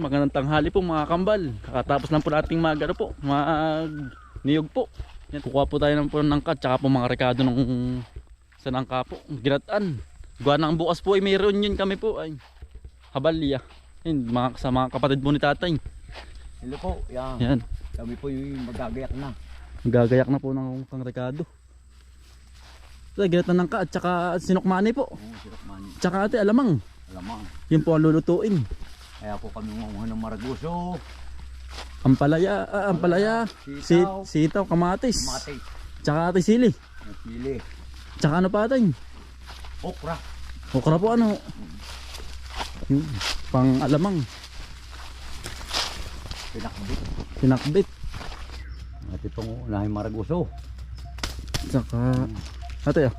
Magandang tanghali po mga kambal. Kakatapos lang po nating mag ano po, mag niyog po. Yan, kukuha po tayo ng po ng kat tsaka po mga rekado ng sa nangka po, ginataan. Gawa na ang bukas po ay mayroon yun kami po ay habalya. Yan, mga, sa mga kapatid po ni tatay. Hello po, yan. Yan, Kami po yung magagayak na. gagayak na po ng pang rekado. So, ginatan ng ka at tsaka sinukmani po. Oo, sirap man. Tsaka ate alamang. Alamang. Yun po ang lulutuin. Kaya po kami manguha ng maraguso, Ampalaya, ah, ampalaya, si, sitaw, sitaw, kamatis. mate, Tsaka ate sili. pili, Tsaka ano pa ate? okra. Okra po ano? Yung pang alamang, Pinakbit. pinakbit. At itong unahin maraguso. Tsaka, ate ah.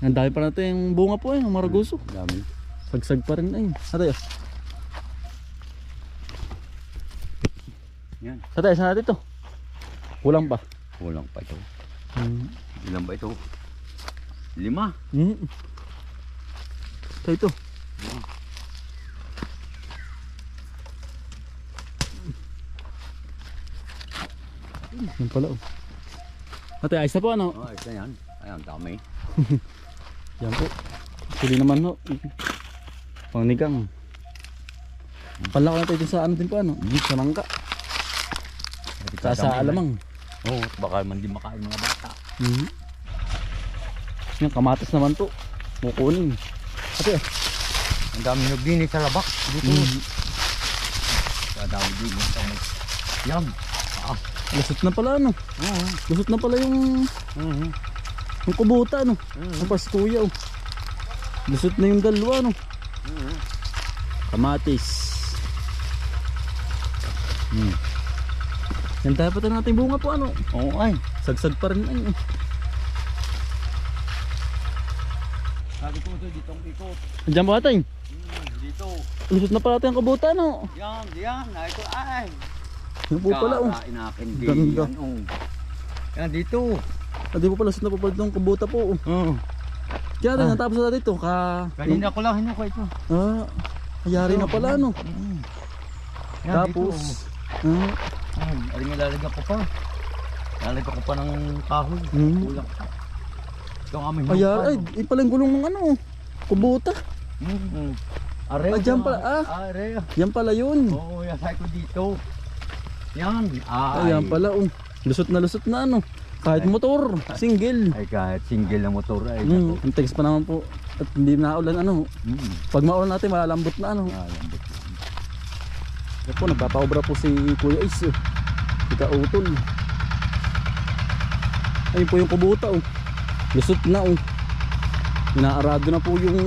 Ang dami pa natin yung bunga po eh, yung maraguso. Dami. Sagsag pa rin ay. Ate ah. Yan. Ate, saan natin to? Kulang pa. Kulang pa ito. Hmm. Ilan ba ito? Lima. Hmm. Ito ito. Yan pala oh. Ate, ayos na po ano? Oh, ito yan. Ayan, dami. Yan po. Sili naman no. Pangnigang. Palako natin ito sa ano din po ano? Sa langka. Sa sa alamang. Oo, oh, baka man di makain mga bata. Mhm. Yan, kamatis naman to. Kukunin. Ate, ah. Ang dami nagdinig sa labak. Dito. Mhm. Kaya dami din. Yan. Ah. Lusot na pala ano. Oo. Lusot na pala yung Mhm. yung kubuta ano. Mhm. Ang pas kuya oh. Lusot na yung dalawa no. Kamatis. Hmm. Yan pa natin yung bunga po ano. Oo, ay. Sagsag pa rin ay. Sabi ko ito, ditong ikot. Andiyan ba tayo? Hmm, dito. Lusot na pala tayo yung kubuta no. Yan, yan. Ay, ito, ay. Yan po pala oh. Ganda. Yan, oh. Yan, dito. Ah, di po pala lusot na po pala itong kubuta po oh. Oo. Kaya tayo Ah. natapos na dito ka... Kanina ko lang hinuko ito. Ah, ayari na pala no. Mm. Yan, Tapos... dito. Ah, Yan, aling ilalagyan ko pa. Lalagyan ko pa ng kahoy. Hmm. Kulang. Ito ang aming ayari. Ay, pala yung gulong ng ano. Kubuta. Mm. Areo. Ah, dyan pala, ah. Areo. Yan pala yun. Oo, yan ko dito. Yan. Ay. Ayan pala oh. Lusot na lusot na ano. Kahit motor, single. Ay, kahit single na motor ay. Hmm, ang text pa naman po. At hindi na ulan ano. Mm. Pag maulan natin malalambot na ano. Ah, lambot. Yan po, nagpapaobra po si Kuya Ace. Oh. Ika utol. Ayun po yung kubuta oh. Lusot na oh. Inaarado na po yung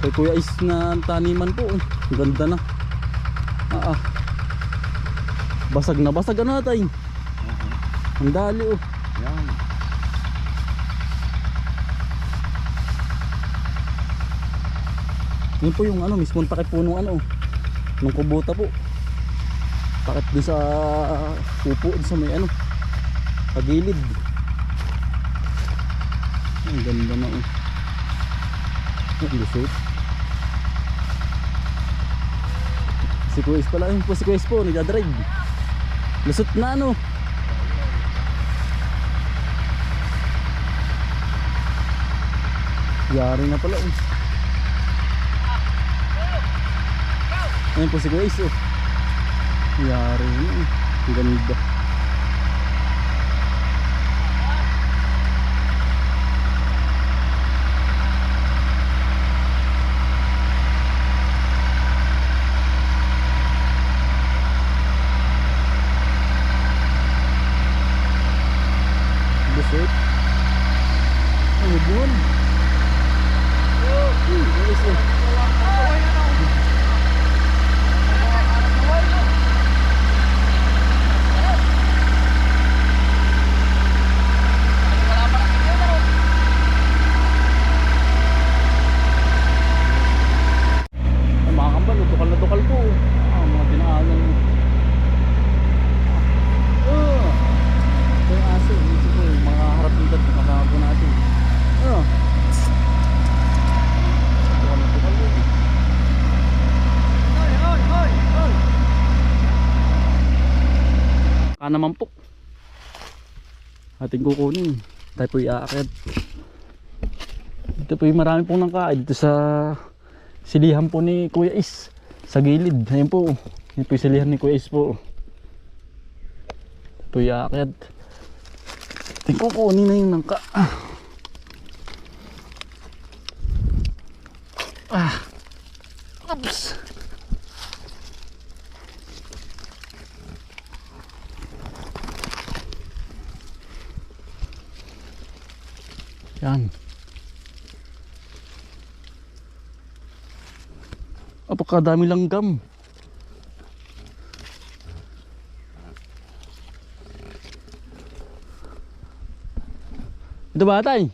kay Kuya Ace na taniman po. Oh. Ganda na. Ah, ah. Basag na basag na natin. Ang dali oh. Yan. Yun po yung ano, mismong takip po nung ano, nung kubuta po. Takip dun sa upo, dun sa may ano, pagilid. Ang ganda na oh. Ang lusot. Si Kuis pala, yun po si Kuis po, nagdadrive. Lusot na ano. Yari na pala oh. Ayan po si Grace oh. Yari na eh. Ganda. Busot. Ang buwan. Hmm, Grace oh. Ay, mga kambal, tukal na tukal po. Ah, mga dinaanan. Oh. Ito yung aso. Dito po, yung mga harap dito. Mga po natin. Oh. Tukal na tukal po. Ah, naman po. Ating kukunin. Tayo po iaakit. Dito po yung marami pong nangkain. Dito sa silihan po ni Kuya Is. Sa gilid. Ayun po. Yan po yung silihan ni Kuya Is po. Ito po iaakit. Ating kukunin na yung nangka. Ah. Ah. Oops. Yan. Apakadami langgam. Ito ba tay?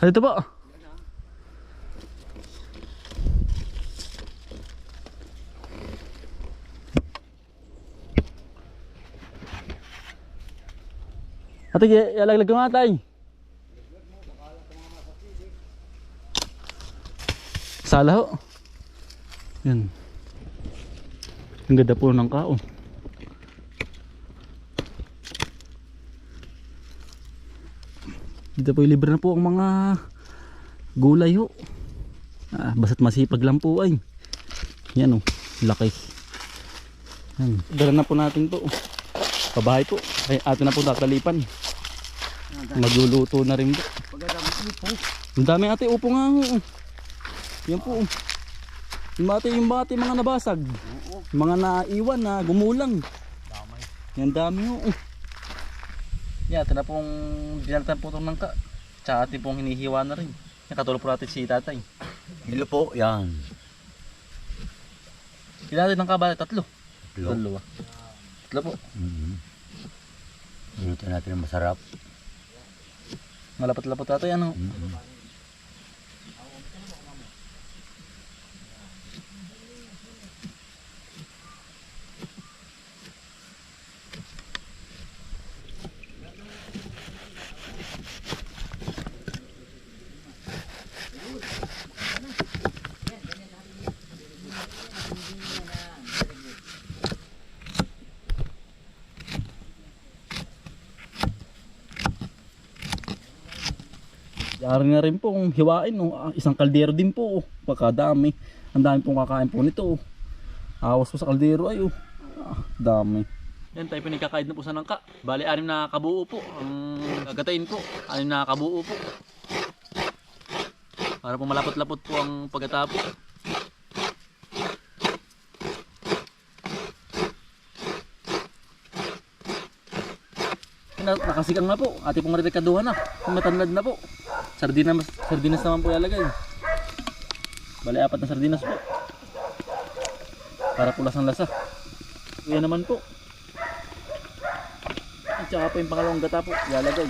Ito po. Ate, ialaglag ko nga tay. Sala ho. Yan. Ang ganda po ng kao. Dito po libre na po ang mga gulay ho. Ah, basta't masipag lang po ay. Yan oh, laki. Yan. Dala na po natin to. Pabahay po. Ay, atin na po tatalipan. Magluluto na rin po. Ang dami ate upo nga. Yan po. Yung ate, yung mga ate, mga nabasag. Mga naiwan na gumulang. Damay. Yan dami ho. Yan, ito na pong dinalatan po itong nangka. Tsaka atin pong hinihiwa na rin. Yan, katulog po natin si tatay. Hilo po, yan. Ilan natin ng kabala? Tatlo. Hilo. Dalawa. Tatlo po. Mm-hmm. Luto natin ang masarap. Malapot-lapot tatay ano. Mm-hmm. Yari na rin po kung hiwain. Oh. Ah, Isang kaldero din po. Oh. Pagkadami. Ang dami pong kakain po nito. Oh. Awas po sa kaldero ay oh. Ah, dami. Yan tayo pinagkakain na po sa nangka. Bali, anim na kabuo po. Ang gagatain po. Anim na kabuo po. Para po malapot-lapot po ang pagkatapos. Na, nakasigang na po. Ate pong maripikaduhan na. Matanlad na po. Sardinas, sardinas naman po ilalagay. Bali, apat na sardinas po. Para po lasang lasa. Yan naman po. At saka po yung pangalawang gata po. Ilalagay.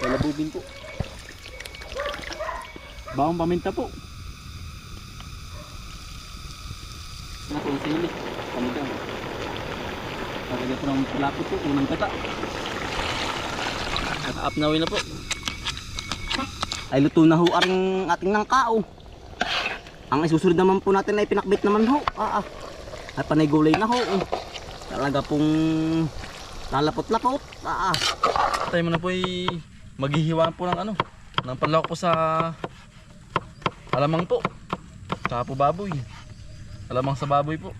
Lalabugin po. Bawang paminta po. Ano po yung sili? Panigang. Lalagay po ng lapot po. Unang gata. Naka-up na na po. Ay luto na ho aring ating nangkao. Ang isusunod naman po natin ay pinakbit naman ho. Ah, ah. Ay panay gulay na ho. Talaga pong lalapot-lapot. Ah, ah. Tayo mo na po ay maghihiwa po ng ano. Ng panlawak po sa alamang po. Saka po baboy. Alamang sa baboy po.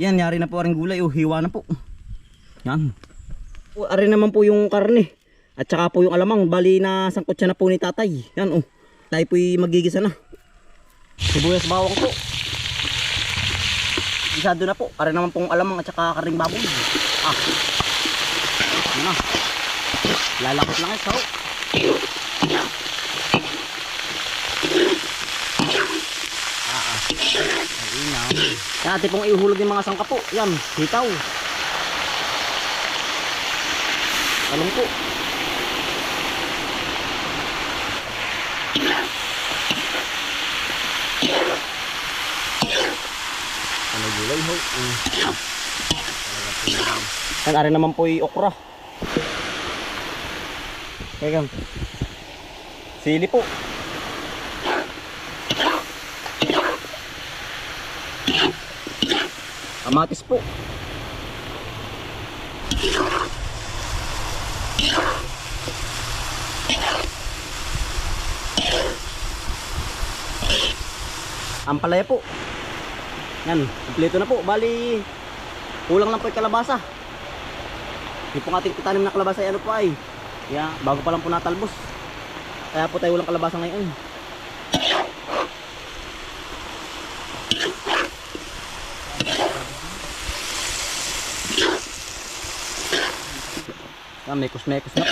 Yan, yari na po aring gulay. Oh, hiwa na po. Yan. O, ari naman po yung karne. At saka po yung alamang. Bali na sangkot siya na po ni tatay. Yan oh. Tayo po'y magigisa na. Sibuyas bawang po. Isado na po. Kare naman pong alamang at saka karing baboy. Ah. Ano na. Lalakot lang ito. Ah, ah. Ay, inaw. Ate pong ihulog yung mga sangka po. Yan, sitaw. Talong po. Ano gulay ho? Mm. Yan, ari naman po yung okra. Kaya Sili po. Kamatis po. Ampalaya po. Yan, kompleto na po. Bali, kulang lang po yung kalabasa. Yung pong ating titanim na kalabasa ay ano po ay. Yeah, bago pa lang po natalbos. Kaya po tayo walang kalabasa ngayon. Yan, mekos-mekos na.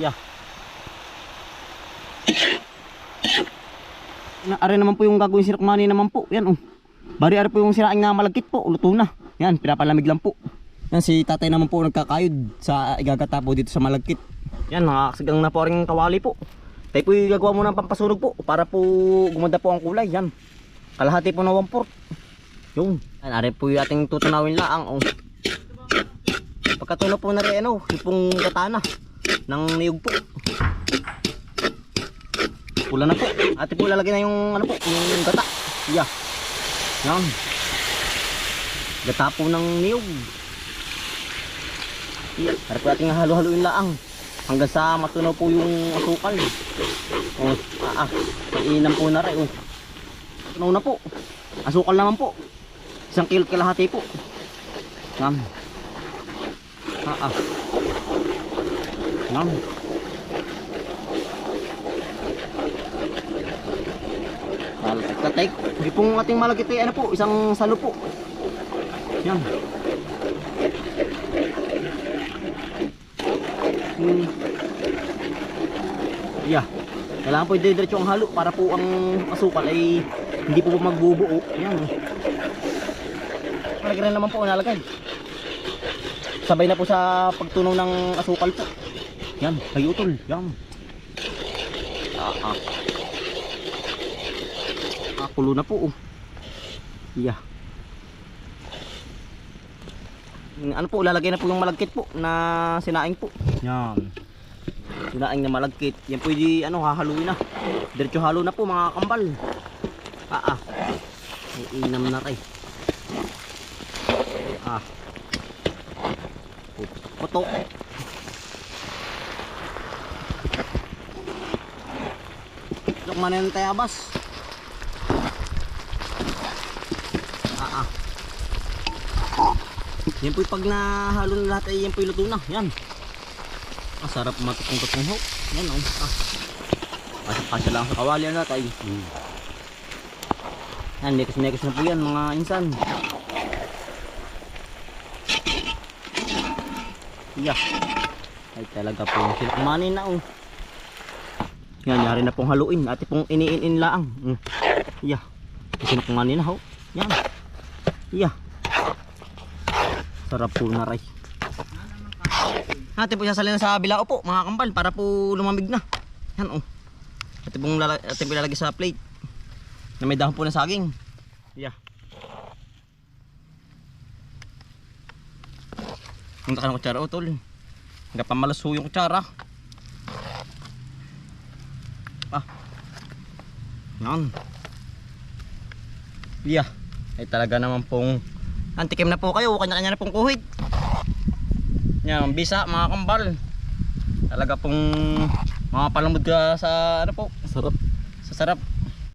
Yeah. Na, are naman po yung gagawin sinakmani naman po. Yan oh. Bari are po yung sinaing na malagkit po. Luto na. Yan, pinapalamig lang po. Yan si tatay naman po nagkakayod sa igagata po dito sa malagkit. Yan, nakakasigang na po rin kawali po. Tayo po yung gagawa muna ng pampasunog po para po gumanda po ang kulay. Yan. Kalahati po na 1 port. Yun. Yan, are po yung ating tutunawin laang. Oh. Pagkatunaw po na rin ano, yung pong katana ng niyog po. Pula na po. Ate po lalagay na yung ano po, yung gata. Yeah. Yan. Gata po ng niyog. Yeah. Para po ating halo-haloin laang. Hanggang sa matunaw po yung asukal. Oh, ah, ah. Mainam po na rin. Oh. Tunaw na po. Asukal naman po. Isang kilo kalahati po. Yan. Ah, ah. Yan. Malagkatay. Hindi pong ating malagkit ano po, isang salo po. Yan. Hmm. Yeah. Kailangan po i-diretso ang halo para po ang asukal ay hindi po magbubuo. Yan. Malagay rin naman po nalagay. Sabay na po sa pagtunaw ng asukal po. Yan, may utol. Yan. Ah, ah. Ah, kulo na po. Oh. Yeah. Ano po, lalagay na po yung malagkit po na sinaing po. Yan. Sinaing na malagkit. Yan po yung ano, hahaluin na. Diretso halo na po mga kambal. Ah, ah. May inam na rin. Ah. Putok. Yung tayabas. Ah, ah. Yan po pag nahalo na lahat ay yan po luto na. Yan. Ah, sarap matutong-tutong ho. Yan oh. Ah. Kasya-kasya lang sa kawali na tayo. Hmm. Yan, mekos-mekos na po yan mga insan. Yeah. Ay talaga po yung silkmanin na oh. Yan, yari na pong haluin. Ate pong iniin-in laang. Mm. Yeah. Silkmanin na ho. Yan. Yeah. Sarap po na rice. Ate po sasalin sa bilao po mga kambal para po lumamig na. Yan oh. Ate pong ate po ilalagay sa plate. Na may dahon po na saging. Yeah. Punta ka ng kutsara o tol. Hanggang pamalaso yung kutsara. Ah. Yan. Yeah. Ay talaga naman pong antikim na po kayo. Kanya-kanya na pong kuhit. Yan, bisa mga kambal. Talaga pong mga palambod ka sa ano po. Sarap. Sa sarap.